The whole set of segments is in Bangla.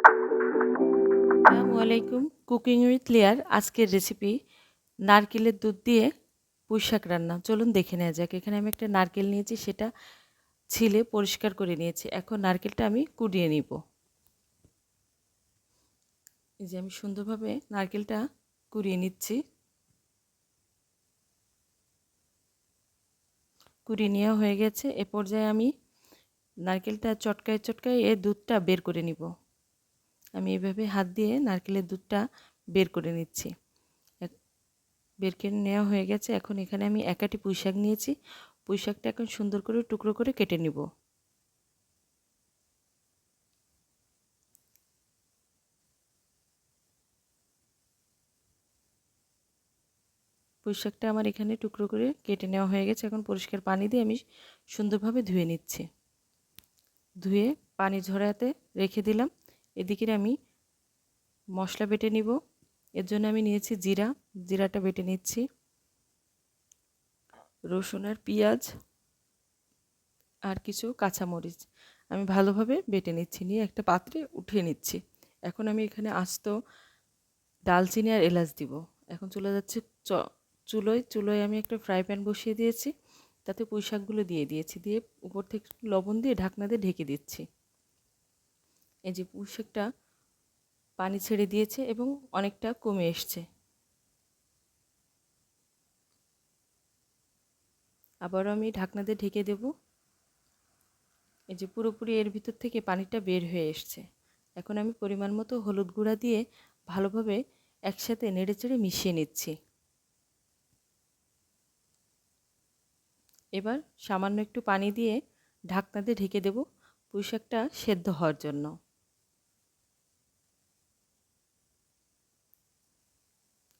আসসালামু আলাইকুম কুকিং উইথ লেয়ার আজকের রেসিপি নারকেলের দুধ দিয়ে পুঁই শাক রান্না। চলুন দেখে নেওয়া যাক। এখানে আমি একটা নারকেল নিয়েছি, সেটা ছিলে পরিষ্কার করে নিয়েছি। এখন নারকেলটা আমি কুড়িয়ে নিব। এই যে আমি সুন্দরভাবে নারকেলটা কুড়িয়ে নিচ্ছি। কুড়িয়ে নেওয়া হয়ে গেছে। এ পর্যায়ে আমি নারকেলটা চটকায় চটকায় এ দুধটা বের করে নিব। আমি এভাবে হাত দিয়ে নারকেলের দুধটা বের করে নিচ্ছি। বের করে নেওয়া হয়ে গেছে। এখন এখানে আমি একাটি পুঁই শাক নিয়েছি। পুঁই শাকটা এখন সুন্দর করে টুকরো করে কেটে নিব। পুঁই শাকটা আমার এখানে টুকরো করে কেটে নেওয়া হয়ে গেছে। এখন পরিষ্কার পানি দিয়ে আমি সুন্দরভাবে ধুয়ে নিচ্ছি। ধুয়ে পানি ঝরাতে রেখে দিলাম। এদিকে আমি মশলা বেটে নিব। এর জন্য আমি নিয়েছি জিরা। জিরাটা বেটে নিচ্ছি। রসুন আর পেঁয়াজ আর কিছু কাঁচামরিচ আমি ভালোভাবে বেটে নিচ্ছি। নিয়ে একটা পাত্রে উঠিয়ে নিচ্ছি। এখন আমি এখানে আস্ত ডালচিনি আর এলাচ দিব। এখন চলে যাচ্ছে চ, চুলোয়। চুলোয় আমি একটা ফ্রাই প্যান বসিয়ে দিয়েছি। তাতে পুঁই শাকগুলো দিয়ে দিয়েছি। দিয়ে উপর থেকে লবণ দিয়ে ঢাকনা দিয়ে ঢেকে দিচ্ছি। এই যে পুঁই শাকটা পানি ছেড়ে দিয়েছে এবং অনেকটা কমে এসছে। আবারও আমি ঢাকনা দিয়ে ঢেকে দেব। এই যে পুরোপুরি এর ভিতর থেকে পানিটা বের হয়ে এসছে। এখন আমি পরিমাণ মতো হলুদ গুঁড়া দিয়ে ভালোভাবে একসাথে নেড়েচেড়ে মিশিয়ে নিচ্ছি। এবার সামান্য একটু পানি দিয়ে ঢাকনা দিয়ে ঢেকে দেব পুঁই শাকটা সেদ্ধ হওয়ার জন্য।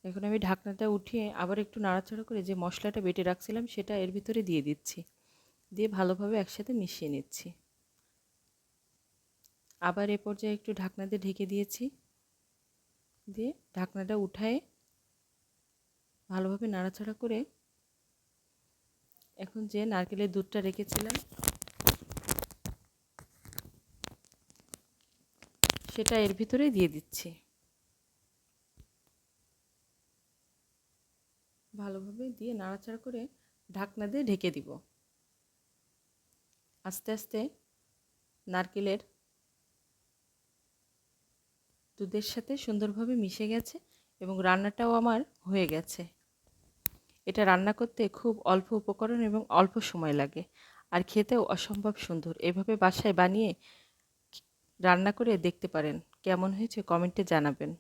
এখন আমি ঢাকনাটা উঠিয়ে আবার একটু নাড়াচাড়া করে যে মশলাটা বেটে রাখছিলাম, সেটা এর ভিতরে দিয়ে দিচ্ছি। দিয়ে ভালোভাবে একসাথে মিশিয়ে নিচ্ছি। আবার এ পর্যায়ে একটু ঢাকনা দিয়ে ঢেকে দিয়েছি। দিয়ে ঢাকনাটা উঠায়ে ভালোভাবে নাড়াচাড়া করে এখন যে নারকেলের দুধটা রেখেছিলাম, সেটা এর ভিতরে দিয়ে দিচ্ছি। ভালোভাবে দিয়ে নাড়াচাড়া করে ঢাকনা দিয়ে ঢেকে দিব। আস্তে আস্তে নারকেলের দুধের সাথে সুন্দরভাবে মিশে গেছে এবং রান্নাটাও আমার হয়ে গেছে। এটা রান্না করতে খুব অল্প উপকরণ এবং অল্প সময় লাগে আর খেতেও অসম্ভব সুন্দর। এভাবে বাসায় বানিয়ে রান্না করে দেখতে পারেন। কেমন হয়েছে কমেন্টে জানাবেন।